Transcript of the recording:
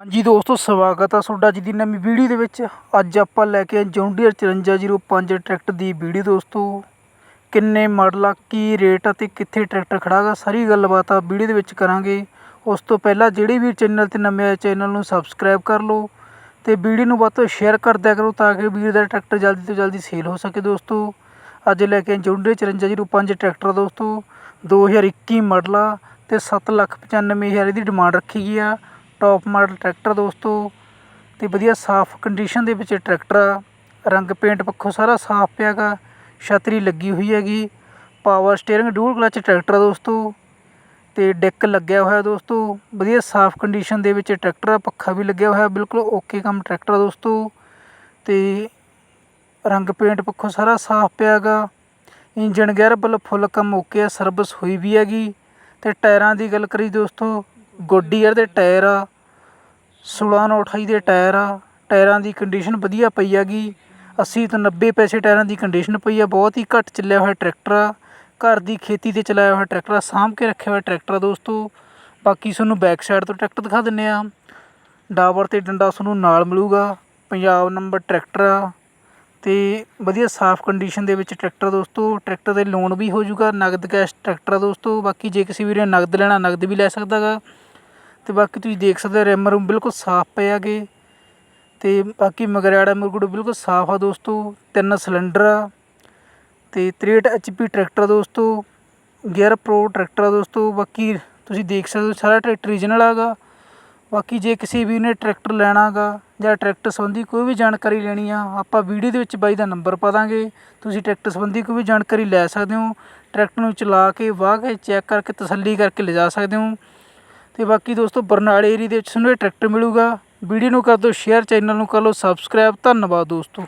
ਹਾਂਜੀ ਦੋਸਤੋ, ਸਵਾਗਤ ਆ ਤੁਹਾਡਾ ਅੱਜ ਦੀ ਨਵੀਂ ਵੀਡੀਓ ਦੇ ਵਿੱਚ। ਅੱਜ ਆਪਾਂ ਲੈ ਕੇ ਆਏ ਜੌਂਡੀਅਰ 5405 ਟਰੈਕਟਰ ਦੀ ਵੀਡੀਓ ਦੋਸਤੋ। ਕਿੰਨੇ ਮਾਡਲ ਆ, ਕੀ ਰੇਟ ਆ ਤੇ ਕਿੱਥੇ ਟਰੈਕਟਰ ਖੜਾ ਗਾ ਸਾਰੀ ਗੱਲਬਾਤ ਆ ਵੀਡੀਓ ਦੇ ਵਿੱਚ ਕਰਾਂਗੇ। ਉਸ ਤੋਂ ਪਹਿਲਾਂ ਜਿਹੜੇ ਵੀ ਚੈਨਲ ਤੇ ਨਵੇਂ ਆਏ, ਚੈਨਲ ਨੂੰ ਸਬਸਕ੍ਰਾਈਬ ਕਰ ਲਓ ਤੇ ਵੀਡੀਓ ਨੂੰ ਵੱਧ ਤੋਂ ਸ਼ੇਅਰ ਕਰ ਦਿਆ ਕਰੋ ਤਾਂ ਕਿ ਵੀਰ ਦਾ ਟਰੈਕਟਰ ਜਲਦੀ ਤੋਂ ਜਲਦੀ ਸੇਲ ਹੋ ਸਕੇ ਦੋਸਤੋ। ਅੱਜ ਲੈ ਕੇ ਆਏ ਜੌਂਡੀਅਰ 5405 ਟਰੈਕਟਰ ਦੋਸਤੋ। 2021 ਮਾਡਲ ਆ ਤੇ 795000 ਇਹਦੀ ਡਿਮਾਂਡ ਰੱਖੀ ਗਈ ਆ। ਟੌਪ ਮਾਡਲ ਟਰੈਕਟਰ ਦੋਸਤੋ, ਤੇ ਵਧੀਆ ਸਾਫ਼ ਕੰਡੀਸ਼ਨ ਦੇ ਵਿੱਚ ਟਰੈਕਟਰ ਆ। ਰੰਗ ਪੇਂਟ ਪੱਖੋਂ ਸਾਰਾ ਸਾਫ਼ ਪਿਆ ਪਿਆਗਾ ਛਤਰੀ ਲੱਗੀ ਹੋਈ ਹੈਗੀ। Power steering dual clutch tractor ਆ ਦੋਸਤੋ, ਤੇ ਡੈਕ ਲੱਗਿਆ ਹੋਇਆ ਦੋਸਤੋ। ਵਧੀਆ ਸਾਫ਼ ਕੰਡੀਸ਼ਨ ਦੇ ਵਿੱਚ ਟਰੈਕਟਰ ਆ, ਪੱਖਾ ਵੀ ਲੱਗਿਆ ਹੋਇਆ, ਬਿਲਕੁਲ ਓਕੇ ਕੰਮ ਟਰੈਕਟਰ ਆ ਦੋਸਤੋ। ਤੇ ਰੰਗ ਪੇਂਟ ਪੱਖੋਂ ਸਾਰਾ ਸਾਫ਼ ਪਿਆ ਪਿਆਗਾ ਇੰਜਨ ਗੇਅਰ ਵੱਲ ਫੁੱਲ ਕੰਮ ਓਕੇ ਆ ਸਰਵਿਸ ਹੋਈ ਵੀ ਹੈਗੀ। ਤੇ ਟਾਇਰਾਂ ਦੀ ਗੱਲ ਕਰੀ ਦੋਸਤੋ ਗੋਡੀਅਰ ਦੇ ਟਾਇਰ ਆ 16 ਨੌ 28 ਦੇ ਟਾਇਰ ਆ, ਟਾਇਰਾਂ ਦੀ ਕੰਡੀਸ਼ਨ ਵਧੀਆ ਪਈ ਹੈਗੀ 80 ਤੋਂ 90 ਪੈਸੇ ਟਾਇਰਾਂ ਦੀ ਕੰਡੀਸ਼ਨ ਪਈ ਆ, ਬਹੁਤ ਹੀ ਘੱਟ ਚੱਲਿਆ ਹੋਇਆ ਟਰੈਕਟਰ ਆ, ਘਰ ਦੀ ਖੇਤੀ ਤੇ ਚਲਾਇਆ ਹੋਇਆ ਟਰੈਕਟਰ ਆ, ਸਾਂਭ ਕੇ ਰੱਖਿਆ ਹੋਇਆ ਟਰੈਕਟਰ ਆ ਦੋਸਤੋ, ਬਾਕੀ ਤੁਹਾਨੂੰ ਬੈਕ ਸਾਈਡ ਤੋਂ ਟਰੈਕਟਰ ਦਿਖਾ ਦਿੰਨੇ ਆ, ਡਾਬਰ ਤੇ ਡੰਡਾ ਤੁਹਾਨੂੰ ਨਾਲ ਮਿਲੂਗਾ, ਪੰਜਾਬ ਨੰਬਰ ਟਰੈਕਟਰ ਆ, ਤੇ ਵਧੀਆ ਸਾਫ਼ ਕੰਡੀਸ਼ਨ ਦੇ ਵਿੱਚ ਟਰੈਕਟਰ ਦੋਸਤੋ, ਟਰੈਕਟਰ ਤੇ ਲੋਨ ਵੀ ਹੋ ਜਾਊਗਾ, ਨਗਦ ਕੈਸ਼ ਟਰੈਕਟਰ ਆ ਦੋਸਤੋ, ਬਾਕੀ ਜੇ ਕਿਸੇ ਵੀਰੇ ਨਗਦ ਲੈਣਾ, ਨਗਦ ਵੀ ਲੈ ਸਕਦਾ ਗਾ। ਤੇ ਬਾਕੀ ਤੁਸੀਂ ਦੇਖ ਸਕਦੇ ਹੋ ਰਿਮ ਰੂਮ ਬਿਲਕੁਲ ਸਾਫ਼ ਪਏ ਹੈਗੇ। ਤੇ ਬਾਕੀ ਮਗਰਾੜਾ ਮੁਰਗੁੜ ਬਿਲਕੁਲ ਸਾਫ਼ ਆ ਦੋਸਤੋ, ਤਿੰਨ ਸਿਲੰਡਰ ਆ। ਤੇ 63 ਐਚਪੀ ਟਰੈਕਟਰ ਦੋਸਤੋ ਗੇਅਰ ਪ੍ਰੋ ਟਰੈਕਟਰ ਆ ਦੋਸਤੋ। ਬਾਕੀ ਤੁਸੀਂ ਦੇਖ ਸਕਦੇ ਹੋ ਸਾਰਾ ਟਰੈਕਟਰ ਰੀਜਨਲ ਹੈਗਾ। ਬਾਕੀ ਜੇ ਕਿਸੇ ਵੀ ਨੇ ਟਰੈਕਟਰ ਲੈਣਾ ਗਾ ਜਾਂ ਟਰੈਕਟਰ ਸੰਬੰਧੀ ਕੋਈ ਵੀ ਜਾਣਕਾਰੀ ਲੈਣੀ ਆ, ਆਪਾਂ ਵੀਡੀਓ ਦੇ ਵਿੱਚ ਬਾਈ ਦਾ ਨੰਬਰ ਪਾ ਦਾਂਗੇ। ਤੁਸੀਂ ਟਰੈਕਟਰ ਸੰਬੰਧੀ ਕੋਈ ਵੀ ਜਾਣਕਾਰੀ ਲੈ ਸਕਦੇ ਹੋ। ਟਰੈਕਟਰ ਨੂੰ ਚਲਾ ਕੇ ਵਾਹ ਕੇ ਚੈੱਕ ਕਰਕੇ ਤਸੱਲੀ ਕਰਕੇ ਲਿਜਾ ਸਕਦੇ ਹੋ। ਤੇ ਬਾਕੀ ਦੋਸਤੋ, ਬਰਨਾਲੇ ਏਰੀਆ ਦੇ ਵਿੱਚ ਤੁਹਾਨੂੰ ਇਹ ਟਰੈਕਟਰ ਮਿਲੂਗਾ। ਵੀਡੀਓ ਨੂੰ ਕਰ ਦਿਓ ਸ਼ੇਅਰ ਚੈਨਲ ਨੂੰ ਕਰ ਲਓ ਸਬਸਕ੍ਰਾਈਬ ਧੰਨਵਾਦ ਦੋਸਤੋ।